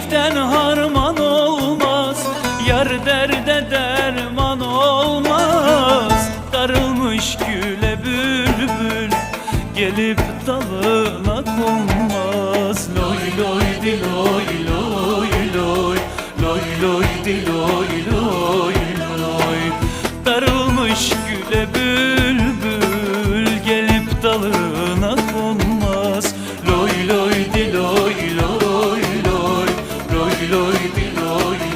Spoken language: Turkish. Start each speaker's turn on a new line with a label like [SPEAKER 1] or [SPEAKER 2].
[SPEAKER 1] Sevmekten harman olmaz Yar derde derman olmaz. Darılmış güle bülbül Gelip dalına konmaz. Loy loy diloy loy loy Loy loy diloy loy loy. Darılmış güle bülbül Gelip dalına konmaz. biloy biloy.